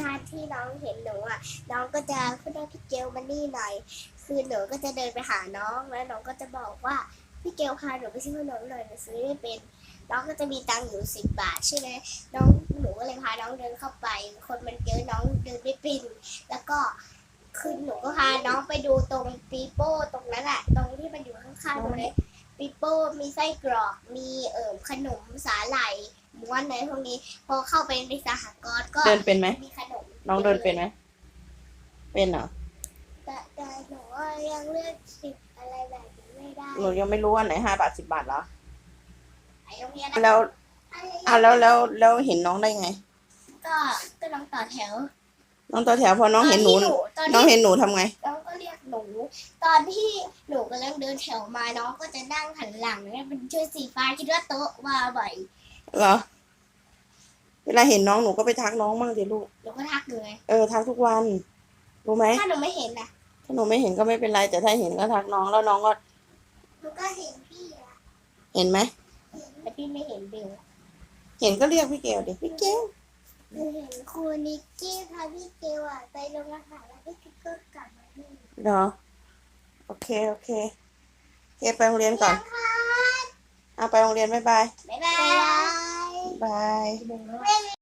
ถ้าที่น้องเห็นหนูอะ น้องก็จะพูดว่าพี่เกลมานี่หน่อย คือหนูก็จะเดินไปหาน้องแล้วน้องก็จะบอกว่าพี่เกลพาหนูไปซื้อขนมหน่อยหนูซื้อไม่เป็น น้องก็จะมีตังค์อยู่สิบบาทใช่ไหมน้องหนูก็เลยพาน้องเดินเข้าไป คนมันเยอะน้องเดินไม่เป็น แล้วก็คือหนูก็พาน้องไปดูตรงปีโป้ตรงนั้นแหละตรงที่มันอยู่ข้างๆตรงนี้ปีโป้มีไส้กรอกมีเอ่อขนมสาหร่ายม้วนอะไรพวกนี้ พอเข้าไปในสหกรณ์ก็เดินเป็นไหมมีข นมน้องเดินเป็นไหม เป็นเหรอ แต่แต่หนูว่ายังเลือกสิบอะไรแบบนี้ไม่ได้หนูยังไม่รู้ว่าไหนห้าบาทสิบบาทเหรอไอ้โรงเรียนนะแล้วอะไรอะแล้วแล้วแล้วเห็นน้องได้ไง ก็ก็น้องต่อแถวน้องต่อแถวพอน้องเห็นหนู ตอนน้องที่เห็นหนูทำไง น้องก็เรียกหนู ตอนที่หนูกำลังเดินแถวมาน้องก็จะนั่งหันหลังเนี่ยเป็นชื่อสีฟ้าคิดว่าโต๊ะว่าบ่อยเหรอ เวลาเห็นน้องหนูก็ไปทักน้องบ้างสิลูก หนูก็ทักอยู่ไงเออทักทุกวันรู้ไหมถ้าหนูไม่เห็นนะถ้าหนูไม่เห็นก็ไม่เป็นไรแต่ถ้าเห็นก็ทักน้องแล้วน้องก็ หนูก็เห็นพี่อะเห็นไหมแต่พี่ไม่เห็นบิวเห็นก็เรียกพี่เกลดิพี่เกลหนูเห็นครูนิกกี้พาพี่เกลอะไปโรงอาหารแล้วพี่เกลก็กลับมาที่เหรอโอเคโอเคโอเคไปโรงเรียนก่อน ค่ะเอาไปโรงเรียนบ๊ายบาย บ๊ายบาย บายไม่